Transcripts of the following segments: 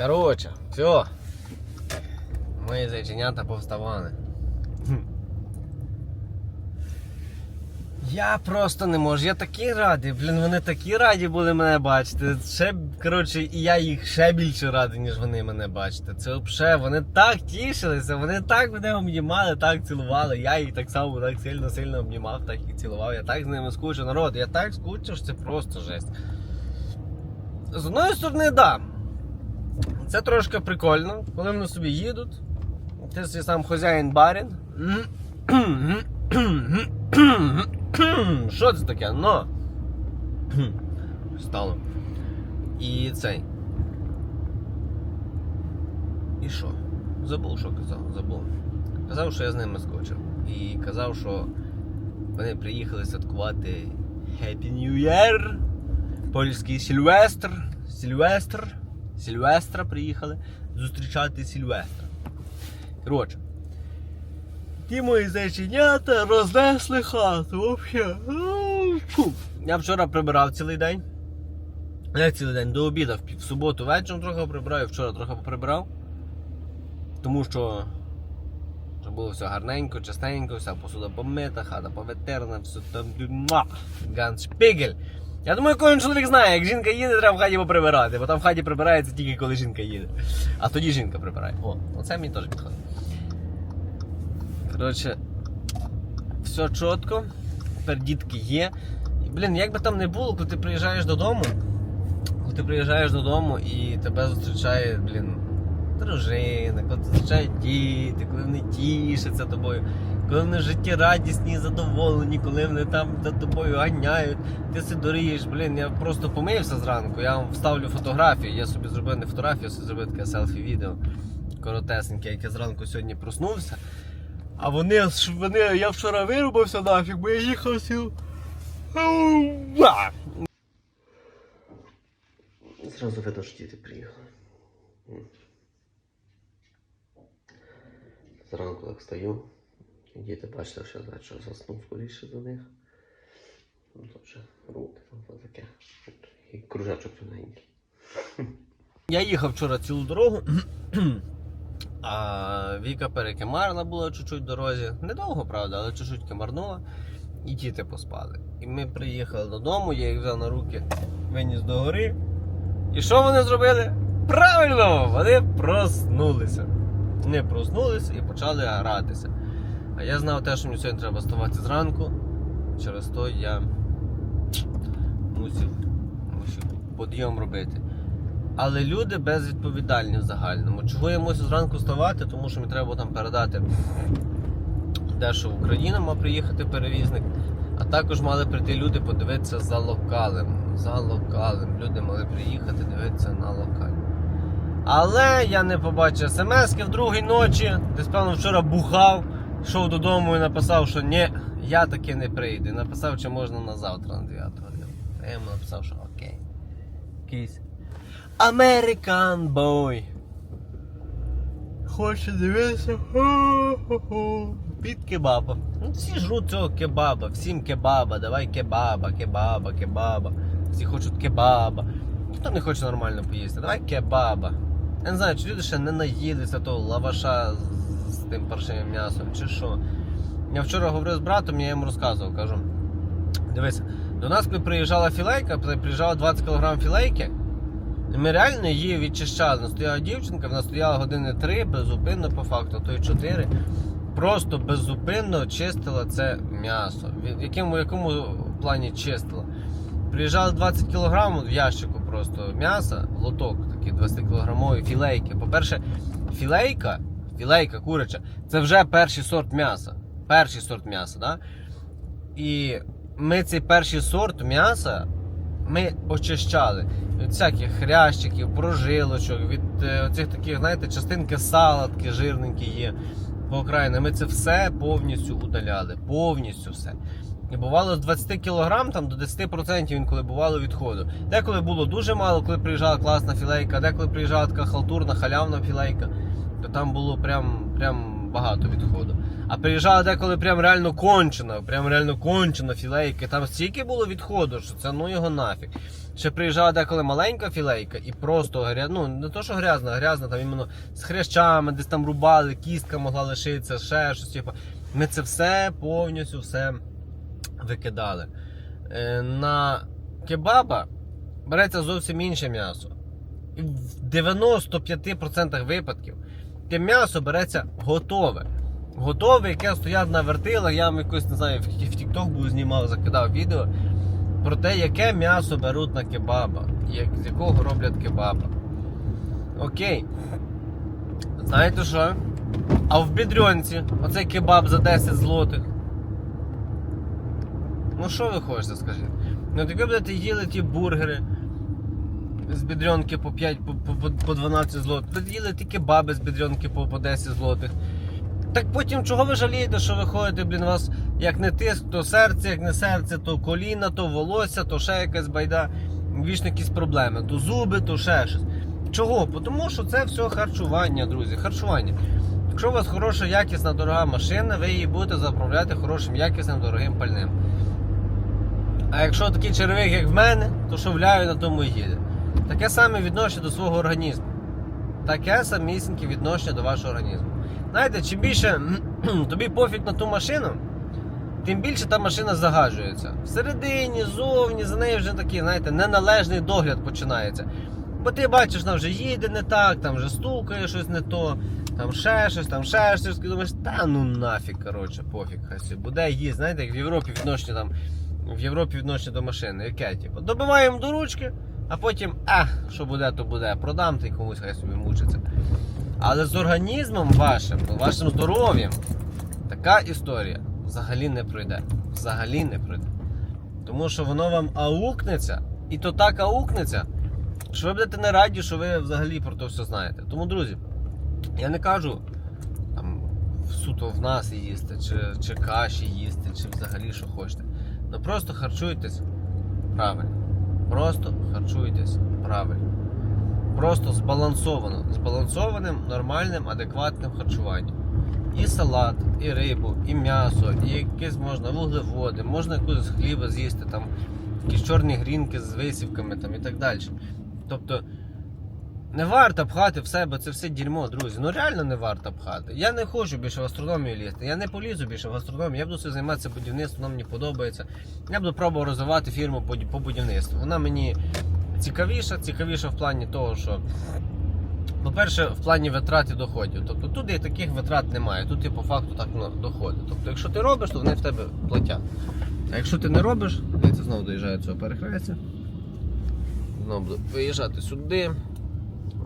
Короче, все. Мої зайченята повставали. Я просто не можу. Я такий радий. Блін, вони такі раді були мене бачити. Ще, коротше, і я їх ще більше радий, ніж вони мене бачити. Це взагалі, вони так тішилися, вони так мене обнімали, так цілували. Я їх так само так сильно сильно обнімав, так і цілував. Я так з ними скучив. Народ, я так скучив, що це просто жесть. З одної сторони, так. Да. Це трошки прикольно, коли вони собі їдуть. Ти сам хазяїн барін. Що це таке? Но. Стало. І цей. І що? Забув, що казав, забув. Казав, що я з ними скочив. І казав, що вони приїхали святкувати Happy New Year. Польський Сільвестр. Сільвестр. Сільвестра приїхали зустрічати Сільвестра. Коротше. Ті мої зайченята рознесли хату. Фу. Я вчора прибирав цілий день. Як цілий день до обіду, в суботу вечором трохи прибирав, вчора трохи поприбирав. Тому що, щоб було все гарненько, чистенько, вся посуда помита, хата поветерна, все там ганшпігель. Я думаю, кожен чоловік знає, як жінка їде, треба в хаті поприбирати, бо там в хаті прибирається тільки коли жінка їде. А тоді жінка прибирає. О, оце мені теж підходить. Коротше, все чітко. Тепер дітки є. Блін, як би там не було, коли ти приїжджаєш додому, коли ти приїжджаєш додому і тебе зустрічає, блін, дружина, коли зустрічають діти, коли вони тішаться тобою, коли вони життєрадісні задоволені, коли вони там за тобою ганяють, ти сидорієш, блін, я просто помився зранку, я вам вставлю фотографію, я собі зробив не фотографію, я собі зробив таке селфі-відео коротесеньке, яке зранку сьогодні проснувся. А вони, вони, я вчора вирубався нафіг, бо я їхав сів. Зразу видно, що діти приїхали. Зранку так стою. Діти бачите, що що заснув скоріше до них. Ну руки там таке. І кружечок тоненький. Я їхав вчора цілу дорогу. А Віка перекимарила була чуть-чуть дорозі. Недовго, правда, але чуть-чуть кимарнула. І діти поспали. І ми приїхали додому, я їх взяв на руки, виніс до гори. І що вони зробили? Правильно! Вони проснулися. Вони проснулися і почали гратися. А я знав те, що мені сьогодні треба вставати зранку. Через то я мусив, мусив підйом робити. Але люди безвідповідальні в загальному. Чого я мусив зранку вставати? Тому що мені треба там передати дещо в Україну, мав приїхати перевізник. А також мали прийти люди подивитися за локалем. За локалем. Люди мали приїхати дивитися на локаль. Але я не побачив смс-ки в другій ночі. Десь певно вчора бухав, йшов додому і написав, що ні, я таки не прийду. Написав, чи можна на завтра на 9 годину. Я йому написав, що окей. Якийсь American boy. Хоче дивитися. Під кебаба. Ну, всі жруть цього кебаба, всім кебаба, давай кебаба, кебаба, кебаба. Всі хочуть кебаба. Ніхто не хоче нормально поїсти. Давай кебаба. Я не знаю, чи люди ще не наїлися того лаваша тим паршивим м'ясом, чи що. Я вчора говорив з братом, я йому розказував, кажу. Дивися, до нас, коли приїжджала філейка, коли приїжджало 20 кг філейки, ми реально її відчищали. Стояла дівчинка, вона стояла години три, беззупинно по факту, то й чотири. Просто беззупинно чистила це м'ясо. В якому, якому плані чистила? Приїжджали 20 кг в ящику просто м'яса, лоток такий 20 кілограмовий філейки. По-перше, філейка, філейка куряча, це вже перший сорт м'яса. Перший сорт м'яса, да? І ми цей перший сорт м'яса ми очищали від всяких хрящиків, прожилочок, від е, оцих таких, знаєте, частинки сала, такі жирненькі є по окраїни. Ми це все повністю удаляли. Повністю все. І бувало з 20 кг там до 10% інколи бувало відходу. Деколи було дуже мало, коли приїжджала класна філейка, деколи приїжджала така халтурна, халявна філейка, то там було прям, прям багато відходу. А приїжджала деколи прям реально кончена, прям реально кончена філейка. Там стільки було відходу, що це ну його нафіг. Ще приїжджала деколи маленька філейка і просто ну не то, що грязна, грязна там іменно з хрящами, десь там рубали, кістка могла лишитися, ще щось. Типу. Ми це все повністю все викидали. Е, на кебаба береться зовсім інше м'ясо. І в 95% випадків те м'ясо береться готове. Готове, яке стоять на вертилах. Я вам якось не знаю, в TikTok був знімав, закидав відео про те, яке м'ясо беруть на кебаба, як, з якого роблять кебаба. Окей. Знаєте що? А в бідрьонці оцей кебаб за 10 злотих. Ну що ви хочете, скажіть? Ну так ви будете їли ті бургери з бідрьонки по 5, по, по, по 12 злотих. Будете їли ті кебаби з бідрьонки по, по 10 злотих. Так потім чого ви жалієте, що ви ходите, блін, у вас як не тиск, то серце, як не серце, то коліна, то волосся, то ще якась байда, вічно якісь проблеми, то зуби, то ще щось. Чого? Тому що це все харчування, друзі, харчування. Якщо у вас хороша, якісна, дорога машина, ви її будете заправляти хорошим, якісним, дорогим пальним. А якщо такий червик, як в мене, то що вляю на тому і їде. Таке саме відношення до свого організму. Таке самісіньке відношення до вашого організму. Знаєте, чим більше тобі пофіг на ту машину, тим більше та машина загаджується. Всередині, зовні, за нею вже такий, знаєте, неналежний догляд починається. Бо ти бачиш, вона вже їде не так, там вже стукає щось не то, там ще щось, там ще щось. Ти думаєш, та ну нафіг, коротше, пофіг, хай буде їсть. Знаєте, як в Європі відношення там, в Європі відношення до машини. Яке, типу, добиваємо до ручки, а потім, а, що буде, то буде. Продам ти комусь хай собі мучиться. Але з організмом вашим, вашим здоров'ям, така історія взагалі не пройде. Взагалі не пройде. Тому що воно вам аукнеться, і то так аукнеться, що ви будете не раді, що ви взагалі про то все знаєте. Тому, друзі, я не кажу там, суто в нас їсти, чи, чи каші їсти, чи взагалі що хочете. Ну просто харчуйтесь правильно. Просто харчуйтесь правильно. Просто збалансовано, збалансованим, нормальним, адекватним харчуванням. І салат, і рибу, і м'ясо, і якісь можна вуглеводи, можна якусь хліба з'їсти, там, якісь чорні грінки з висівками там, і так далі. Тобто не варто пхати в себе це все дерьмо, друзі. Ну реально не варто пхати. Я не хочу більше в астрономію лізти. Я не полізу більше в астрономію. Я буду собі займатися будівництвом, воно мені подобається. Я буду пробувати розвивати фірму по, будівництву. Вона мені цікавіша, цікавіша в плані того, що. По-перше, в плані витрат і доходів. Тобто тут і таких витрат немає. Тут і по факту так ну, доходи. Тобто, якщо ти робиш, то вони в тебе платять. А якщо ти не робиш, дивіться, знову доїжджає цього перехрестя. Знову буду виїжджати сюди.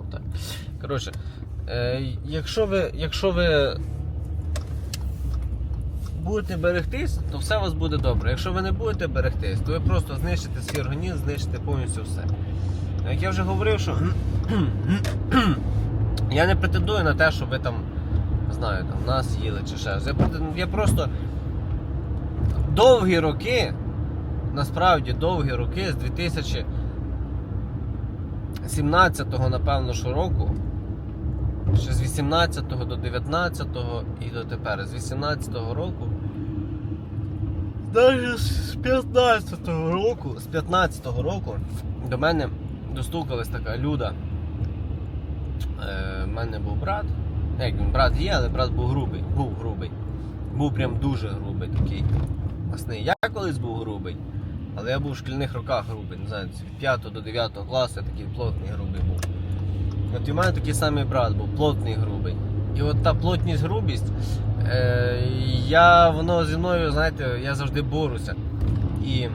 Отак. Коротше, е, якщо ви, якщо ви будете берегтись, то все у вас буде добре. Якщо ви не будете берегтись, то ви просто знищите свій організм, знищите повністю все. Як я вже говорив, що я не претендую на те, що ви там, знаю, там нас їли чи ще. Я, я просто довгі роки, насправді довгі роки з 2017-го, напевно, що року. Ще з 18-го до 19-го і до тепер, з 18-го року. Навіть з 15-го року, з 15-го року до мене достукалась така люда. Е, в мене був брат. Як він брат є, але брат був грубий. Був грубий. Був прям дуже грубий такий. Масний. Я колись був грубий, але я був в шкільних роках грубий. Не знаю, від 5 до 9 класу я такий плотний грубий був. От і в мене такий самий брат був, плотний грубий. І от та плотність, грубість, е, я, воно зі мною, знаєте, я завжди боруся. І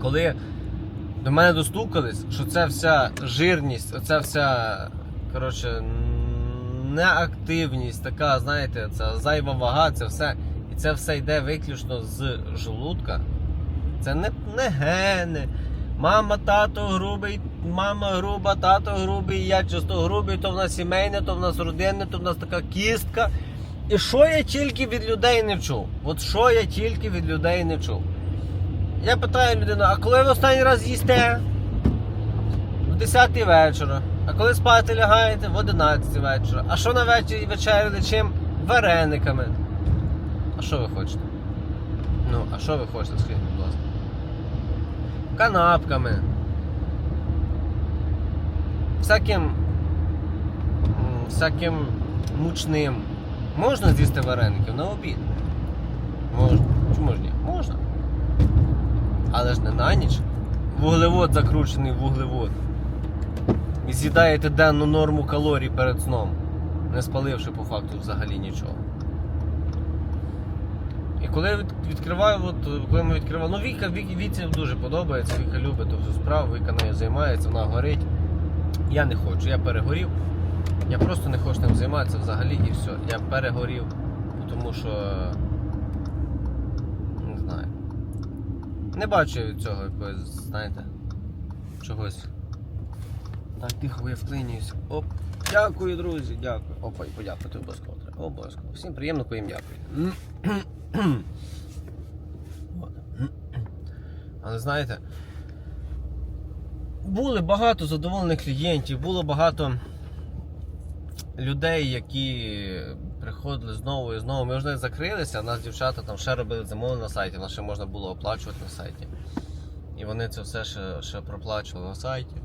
коли до мене достукались, що це вся жирність, оця вся, коротше, неактивність, така, знаєте, ця зайва вага, це все. І це все йде виключно з желудка. Це не, не гени. Мама, тато грубий, мама груба, тато грубий, я часто грубий, то в нас сімейне, то в нас родинне, то в нас така кістка. І що я тільки від людей не чув? От що я тільки від людей не чув? Я питаю людину, а коли ви останній раз їсте? В 10 вечора. А коли спати лягаєте? В 11 вечора. А що на вечері вечеряли чим? варениками. А що ви хочете? Ну, а що ви хочете, скажіть, будь ласка? Канапками. Всяким. Всяким мучним. Можна з'їсти вареників на обід? Можна. Чому ж ні? Можна. Але ж не на ніч. Вуглевод закручений вуглевод. І з'їдаєте денну норму калорій перед сном, не спаливши по факту взагалі нічого. І коли я відкриваю, от, коли ми відкриваємо, ну Віка, Віка, Віці дуже подобається, Віка любить ту справу, Віка нею займається, вона горить. Я не хочу, я перегорів. Я просто не хочу ним займатися взагалі і все. Я перегорів, тому що. Не знаю. Не бачу цього якогось, знаєте, чогось. Так, тихо, я вклинююсь. Оп. Дякую, друзі, дякую. Опа, і подякувати обов'язково треба. Обов'язково. Всім приємно, коли їм дякую. Але знаєте, були багато задоволених клієнтів, було багато людей, які приходили знову і знову. Ми вже закрилися, а нас дівчата там ще робили замовлення на сайті, нас ще можна було оплачувати на сайті. І вони це все ще, ще проплачували на сайті.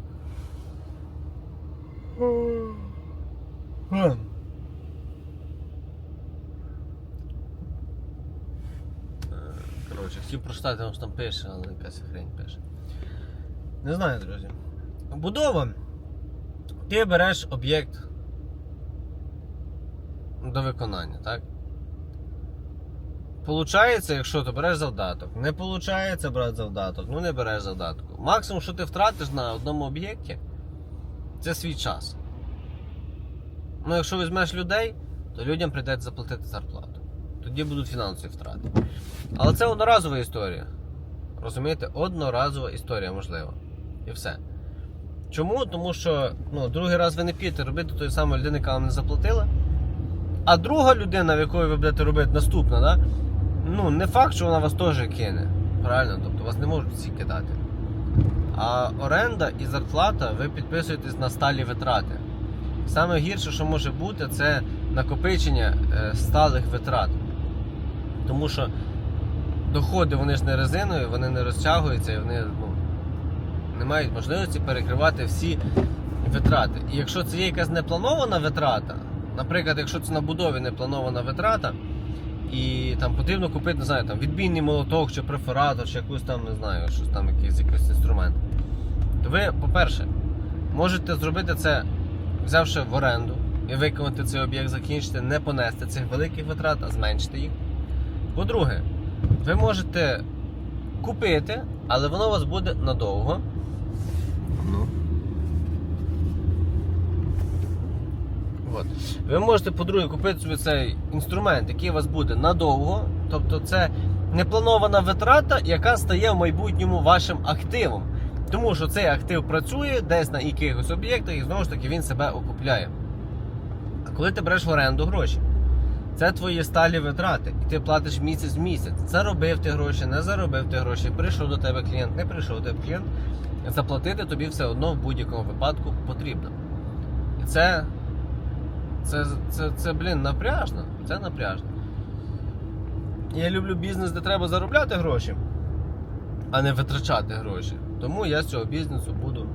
Е, Коротше, хотів прочитати, там пише, але якась хрень пише. Не знаю, друзі. Будова. Ти береш об'єкт до виконання, так? Получається, якщо ти береш завдаток. Не получається брати завдаток, ну не береш завдатку. Максимум, що ти втратиш на одному об'єкті, це свій час. Ну, якщо візьмеш людей, то людям прийдеться заплатити зарплату. Тоді будуть фінансові втрати. Але це одноразова історія. Розумієте? Одноразова історія, можливо. І все. Чому? Тому що ну, другий раз ви не підете робити той самої людини, яка вам не заплатила. А друга людина, в якої ви будете робити наступна, да? ну не факт, що вона вас теж кине. Правильно? Тобто вас не можуть всі кидати. А оренда і зарплата ви підписуєтесь на сталі витрати. Саме гірше, що може бути, це накопичення е, сталих витрат. Тому що доходи вони ж не резинові, вони не розтягуються і вони ну, не мають можливості перекривати всі витрати. І якщо це є якась непланована витрата, наприклад, якщо це на будові непланована витрата, і там потрібно купити, не знаю, там відбійний молоток чи перфоратор, чи якусь там, не знаю, щось там, якийсь, якийсь інструмент, то ви, по-перше, можете зробити це, взявши в оренду і виконати цей об'єкт, закінчити, не понести цих великих витрат, а зменшити їх. По-друге, ви можете купити, але воно у вас буде надовго. Ну. От. Ви можете, по-друге, купити собі цей інструмент, який у вас буде надовго. Тобто це непланована витрата, яка стає в майбутньому вашим активом. Тому що цей актив працює десь на якихось об'єктах і знову ж таки він себе окупляє. А коли ти береш в оренду гроші, це твої сталі витрати, і ти платиш місяць в місяць. Заробив ти гроші, не заробив ти гроші, прийшов до тебе клієнт, не прийшов до тебе клієнт. Заплатити тобі все одно в будь-якому випадку потрібно. І це, це, це, це, блін, напряжно. Це напряжно. Я люблю бізнес, де треба заробляти гроші, а не витрачати гроші. Тому я з цього бізнесу буду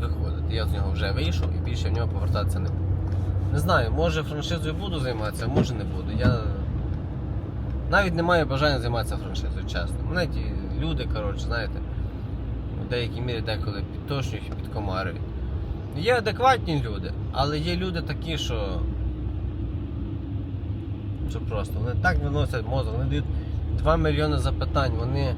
виходити. Я з нього вже вийшов і більше в нього повертатися не буду. Не знаю, може франшизою буду займатися, а може не буду. Я навіть не маю бажання займатися франшизою, чесно. Мене ті люди, коротше, знаєте, в деякій мірі деколи підтошнюють і підкомарюють. Є адекватні люди, але є люди такі, що. Що просто вони так виносять мозок, вони дають 2 мільйони запитань, вони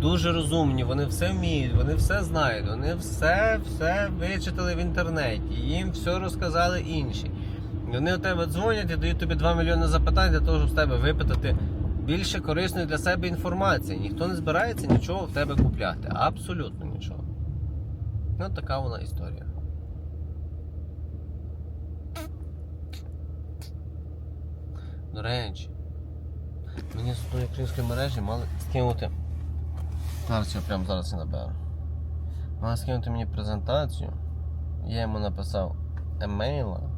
дуже розумні, вони все вміють, вони все знають, вони все все вичитали в інтернеті, їм все розказали інші. І вони у тебе дзвонять і дають тобі 2 мільйони запитань для того, щоб з тебе випитати більше корисної для себе інформації. Ніхто не збирається нічого в тебе купляти. Абсолютно нічого. Ну, така вона історія. До речі, мені з тої української мережі мали скинути. Зараз я прямо зараз і наберу. Мали скинути мені презентацію. Я йому написав емейла.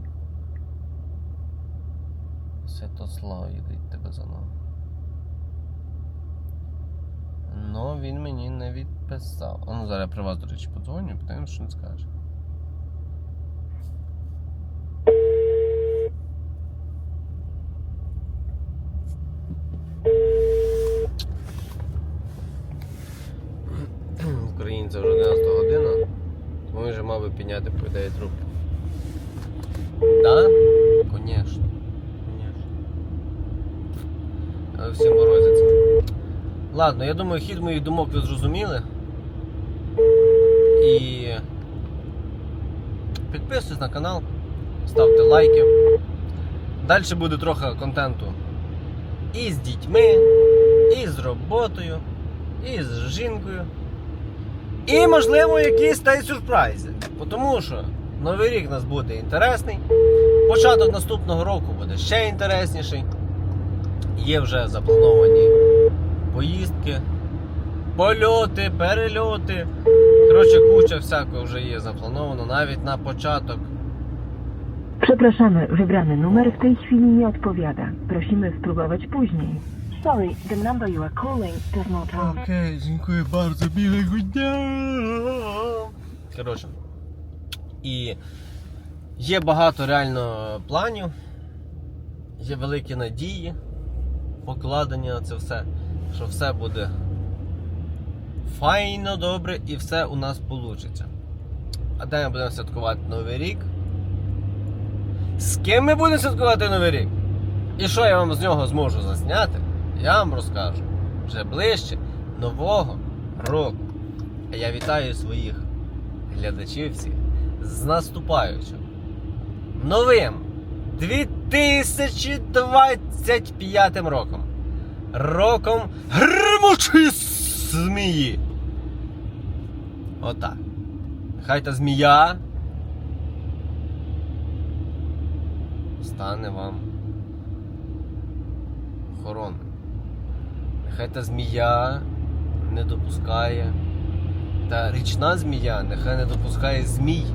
Святослав їдеть тебе за нами. Ну, він мені не відписав. Ну зараз я при вас, до речі, подзвоню, питаю, що він скаже. Українця вже 11 година, тому вже мав би підняти по ідеї трубку. Да? Конечно. Але всі морозяться. Ладно, я думаю, хід моїх думок ви зрозуміли. І підписуйтесь на канал, ставте лайки. Далі буде трохи контенту і з дітьми, і з роботою, і з жінкою. І, можливо, якісь та й сюрпризи. Тому що Новий рік у нас буде інтересний. Початок наступного року буде ще інтересніший. Є вже заплановані поїздки, польоти, перельоти. Korотше, куча всякого вже є заплановано, навіть на початок. Przepraszamy, wybrany numer w tej chwili nie odpowiada. Prosimy spróbować później. Sorry, the number you are calling does not answer. Окей, дякую bardzo, білого дня. Коротше. І є багато реально планів, є великі надії, покладені на це все, що все буде файно, добре і все у нас вийде. А де ми будемо святкувати Новий рік? З ким ми будемо святкувати Новий рік? І що я вам з нього зможу засняти, я вам розкажу вже ближче Нового року. А я вітаю своїх глядачів всіх з наступаючим новим 2025 роком. Роком гримучої змії. Отак. Хай та змія стане вам охороною. Нехай та змія не допускає. Та річна змія нехай не допускає змій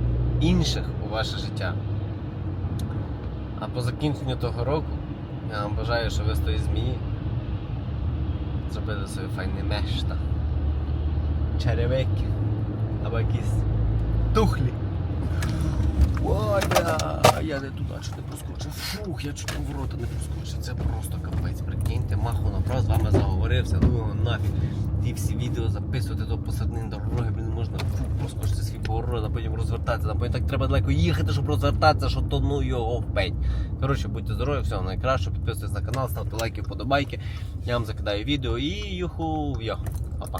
інших у ваше життя. А по закінченню того року я вам бажаю, що ви з тої змії зробили собі файне мешта. Черевики. Або якісь тухлі. Ой, бля, я не туди чуть не проскочив. Фух, я чуть в рота не проскочив. Це просто капець. Прикиньте, маху направо з вами заговорився. Ну нафіг. Ті всі відео записувати до посередини дороги, блін, можна проскочити свій поворот, а потім розвертатися. А потім так треба далеко їхати, щоб розвертатися, що то ну його впеть. Коротше, будьте здорові, всього найкраще, підписуйтесь на канал, ставте лайки, вподобайки. Я вам закидаю відео і юху, йо. Па-па.